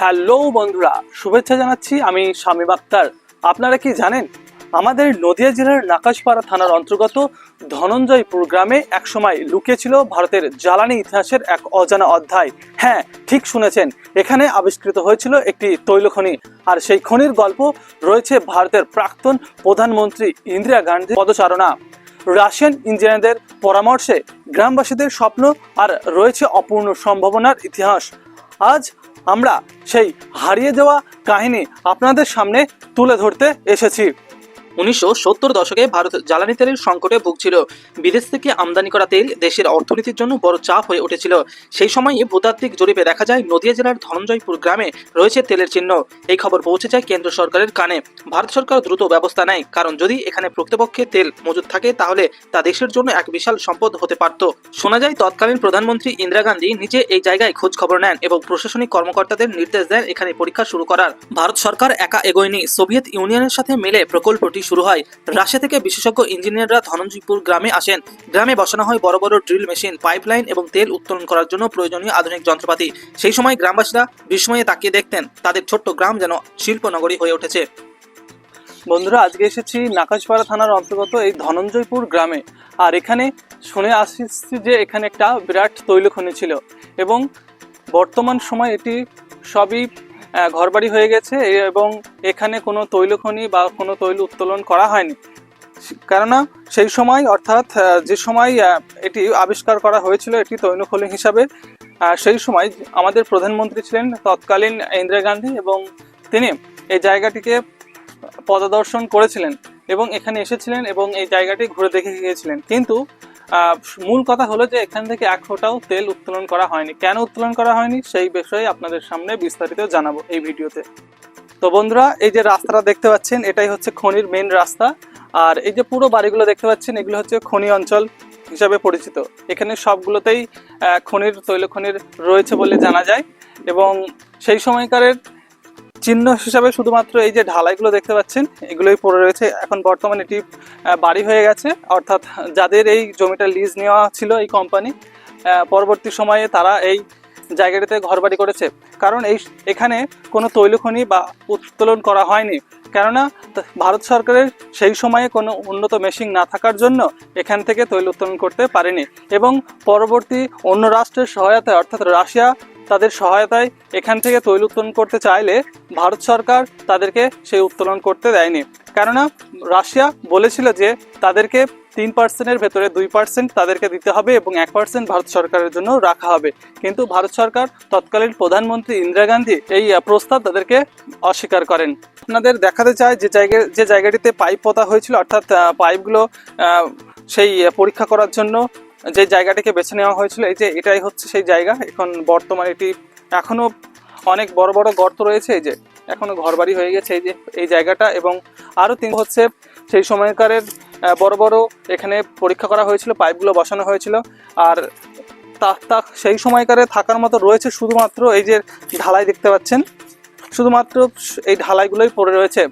Hello বন্ধুরা, শুভেচ্ছা জানাচ্ছি আমি স্বামী বাক্তার আপনারা কি জানেন, আমাদের নদিয়া জেলার নাকাশপাড়া থানার অন্তর্গত ধনঞ্জয়পুর গ্রামে একসময় লুকিয়েছিল ভারতের জ্বালানি ইতিহাসের এক অজানা অধ্যায়। হ্যাঁ ঠিক শুনেছেন, এখানে আবিষ্কৃত হয়েছিল একটি তৈল খনি আর সেই খনির গল্প রয়েছে ভারতের প্রাক্তন প্রধানমন্ত্রী ইন্দিরা গান্ধীর পদচারণা। রাশিয়ান ইঞ্জিনিয়ারদের পরামর্শে গ্রামবাসীদের স্বপ্ন আর রয়েছে অপূর্ণ সম্ভাবনার ইতিহাস। আজ আমরা সেই হারিয়ে যাওয়া কাহিনী আপনাদের সামনে তুলে ধরতে এসেছি। উনিশশো সত্তর দশকে ভারত জ্বালানি তেলের সংকটে ভুগছিল। বিদেশ থেকে আমদানি করা তেল দেশের অর্থনীতির জন্য বড় চাপ হয়ে উঠেছিল। সেই সময়ে ভূতাত্ত্বিক জরিপে দেখা যায়, নদিয়া জেলার ধনঞ্জয়পুর গ্রামে রয়েছে তেলের চিহ্ন। এই খবর পৌঁছে যায় কেন্দ্র সরকারের কানে। ভারত সরকার দ্রুত ব্যবস্থা নেয়, কারণ যদি এখানে প্রকৃতপক্ষে তেল মজুদ থাকে, তাহলে তা দেশের জন্য এক বিশাল সম্পদ হতে পারত। শোনা যায়, তৎকালীন প্রধানমন্ত্রী ইন্দিরা গান্ধী নিজে এই জায়গায় খোঁজ খবর নেন এবং প্রশাসনিক কর্মকর্তাদের নির্দেশ দেন এখানে পরীক্ষা শুরু করার। ভারত সরকার একা এগোয়নি। সোভিয়েত ইউনিয়নের সাথে মিলে প্রকল্পটি শুরু হয়। রাশিয়া থেকে বিশেষজ্ঞ ইঞ্জিনিয়াররা ধনঞ্জয়পুর গ্রামে আসেন। গ্রামে বসানো হয় বড় বড় ড্রিল মেশিন, পাইপলাইন এবং তেল উত্তোলন করার জন্য প্রয়োজনীয় আধুনিক যন্ত্রপাতি। সেই সময় গ্রামবাসীরা বিস্ময়ে তাকিয়ে দেখতেন, তাদের ছোট্ট গ্রাম যেন শিল্পনগরী হয়ে উঠেছে। বন্ধুরা, আজকে এসেছি নাকাশপাড়া থানার অন্তর্গত এই ধনঞ্জয়পুর গ্রামে। আর এখানে শুনে আসছি যে এখানে একটা বিরাট তৈলখনি ছিল। এবং বর্তমান সময় এটি সবই ঘরবাড়ি হয়ে গেছে এবং এখানে কোনো তৈলখনি বা কোনো তৈল উত্তোলন করা হয়নি। কেননা সেই সময় অর্থাৎ যে সময় এটি আবিষ্কার করা হয়েছিল এটি তৈলখনি হিসাবে সেই সময় আমাদের প্রধানমন্ত্রী ছিলেন তৎকালীন ইন্দিরা গান্ধী এবং তিনি এই জায়গাটিকে পদদর্শন করেছিলেন এবং এখানে এসেছিলেন এবং এই জায়গাটি ঘুরে দেখে গিয়েছিলেন। কিন্তু মূল কথা হলো যে এখান থেকে এক ফোঁটাও তেল উত্তোলন করা হয়নি। কেন উত্তোলন করা হয়নি? সেই বিষয়ে আপনাদের সামনে বিস্তারিত জানাব এই ভিডিওতে। তো বন্ধুরা, এই যে রাস্তাটা দেখতে পাচ্ছেন, এটাই হচ্ছে খনির মেন রাস্তা। আর এই যে পুরো বাড়িগুলো দেখতে পাচ্ছেন, এগুলো হচ্ছে খনি অঞ্চল হিসাবে পরিচিত। এখানে সবগুলোতেই খনির তৈল খনির রয়েছে বলে জানা যায়। এবং সেই সময়কারের চিহ্ন হিসাবে শুধুমাত্র এই যে ঢালাইগুলো দেখতে পাচ্ছেন, এগুলোই পড়ে রয়েছে। এখন বর্তমানে এটি বাড়ি হয়ে গেছে। অর্থাৎ যাদের এই জমিটা লিজ নেওয়া ছিল এই কোম্পানি পরবর্তী সময়ে তারা এই জায়গাটিতে ঘরবাড়ি করেছে। কারণ এই, এখানে কোনো তৈলখনি বা উত্তোলন করা হয়নি। কেননা ভারত সরকারের সেই সময়ে কোনো উন্নত মেশিন না থাকার জন্য এখান থেকে তৈল উত্তোলন করতে পারেনি। এবং পরবর্তী অন্য রাষ্ট্রের সহায়তায়, অর্থাৎ রাশিয়া তাদের সহায়তায় এখান থেকে তৈল উত্তোলন করতে চাইলে ভারত সরকার তাদেরকে সেই উত্তোলন করতে দেয়নি। কেননা রাশিয়া বলেছিল যে তাদেরকে তিন পার্সেন্টের ভেতরে দুই পার্সেন্ট তাদেরকে দিতে হবে এবং এক পার্সেন্ট ভারত সরকারের জন্য রাখা হবে। কিন্তু ভারত সরকার তৎকালীন প্রধানমন্ত্রী ইন্দিরা গান্ধী এই প্রস্তাব তাদেরকে অস্বীকার করেন। আপনাদের দেখাতে চায় যে জায়গা, যে জায়গাটিতে পাইপ পোতা হয়েছিল, অর্থাৎ পাইপগুলো সেই পরীক্ষা করার জন্য যে জায়গাটিকে বেছে নেওয়া হয়েছিল, এই যে এটাই হচ্ছে সেই জায়গা। এখন বর্তমানে এটি এখনও অনেক বড় বড় গর্ত রয়েছে, এই যে এখনও ঘরবাড়ি হয়ে গেছে, এই যে এই জায়গাটা এবং আরও তিন হচ্ছে সেই সময়কারের বড় বড় এখানে পরীক্ষা করা হয়েছিল, পাইপগুলো বসানো হয়েছিল। আর তা সেই সময়কারে থাকার মতো রয়েছে শুধুমাত্র এই যে ঢালাই দেখতে পাচ্ছেন। শুধুমাত্র এই ঢালাইগুলোই পড়ে রয়েছে।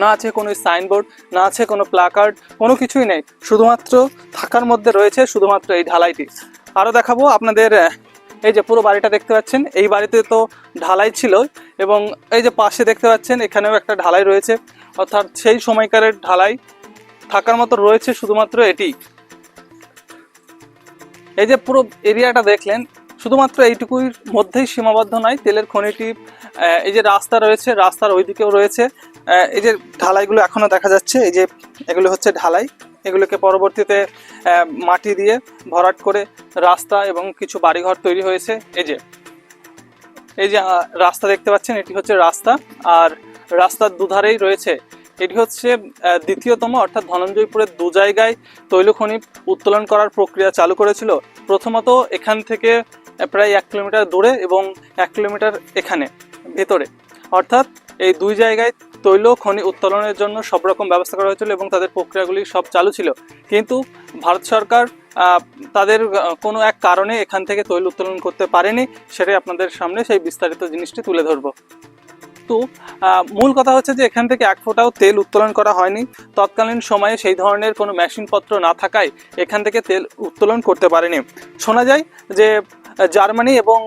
না আছে কোনো সাইনবোর্ড, না আছে কোনো প্লাকার্ড, কোনো কিছুই নেই। শুধুমাত্র থাকার মধ্যে রয়েছে শুধুমাত্র এই ঢালাইটি আরও দেখাবো আপনাদের এই যে পুরো বাড়িটা দেখতে পাচ্ছেন। এই বাড়িতে তো ঢালাই ছিল এবং এই যে পাশে দেখতে পাচ্ছেন, এখানেও একটা ঢালাই রয়েছে। অর্থাৎ সেই সময়কারের ঢালাই থাকার মতো রয়েছে শুধুমাত্র এটি। এই যে পুরো এরিয়াটা দেখলেন শুধুমাত্র এইটুকুর মধ্যেই সীমাবদ্ধ নয়, তেলের খনিটি এই যে রাস্তা রয়েছে, রাস্তার ওইদিকেও রয়েছে। এই যে ঢালাইগুলো এখনও দেখা যাচ্ছে, এই যে এগুলো হচ্ছে ঢালাই। এগুলোকে পরবর্তীতে মাটি দিয়ে ভরাট করে রাস্তা এবং কিছু বাড়িঘর তৈরি হয়েছে। এই যে এই যে রাস্তা দেখতে পাচ্ছেন, এটি হচ্ছে রাস্তা। আর রাস্তার দুধারেই রয়েছে, এটি হচ্ছে দ্বিতীয়তম, অর্থাৎ ধনঞ্জয়পুরের দু জায়গায় তৈল খনি উত্তোলন করার প্রক্রিয়া চালু করেছিল। প্রথমত এখান থেকে প্রায় এক কিলোমিটার দূরে এবং এক কিলোমিটার এখানে ভেতরে। অর্থাৎ এই দুই জায়গায় তৈল খনি উত্তোলনের জন্য সব রকম ব্যবস্থা করা হয়েছিল এবং তাদের প্রক্রিয়াগুলি সব চালু ছিল। কিন্তু ভারত সরকার তাদের কোনো এক কারণে এখান থেকে তৈল উত্তোলন করতে পারেনি সেটাই আপনাদের সামনে সেই বিস্তারিত জিনিসটি তুলে ধরবো। আহ, মূল কথা হচ্ছে যে এখান থেকে এক ফোঁটাও তেল উত্তোলন করা হয়নি। তৎকালীন সময়ে সেই ধরনের কোনো মেশিনপত্র না থাকায় এখান থেকে তেল উত্তোলন করতে পারেনি। শোনা যায় যে জার্মানি এবং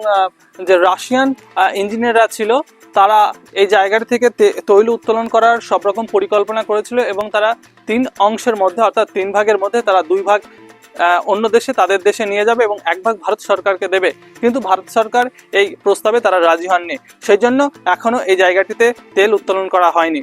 যে রাশিয়ান ইঞ্জিনিয়াররা ছিল, তারা এই জায়গাটি থেকে তৈল উত্তোলন করার সব রকম পরিকল্পনা করেছিল এবং তারা তিন অংশের মধ্যে, অর্থাৎ তিন ভাগের মধ্যে তারা দুই ভাগ অন্য দেশে, তাদের দেশে নিয়ে যাবে এবং এক ভাগ ভারত সরকারকে দেবে। কিন্তু ভারত সরকার এই প্রস্তাবে তারা রাজি হননি। সেই জন্য এখনও এই জায়গাটিতে তেল উত্তোলন করা হয়নি।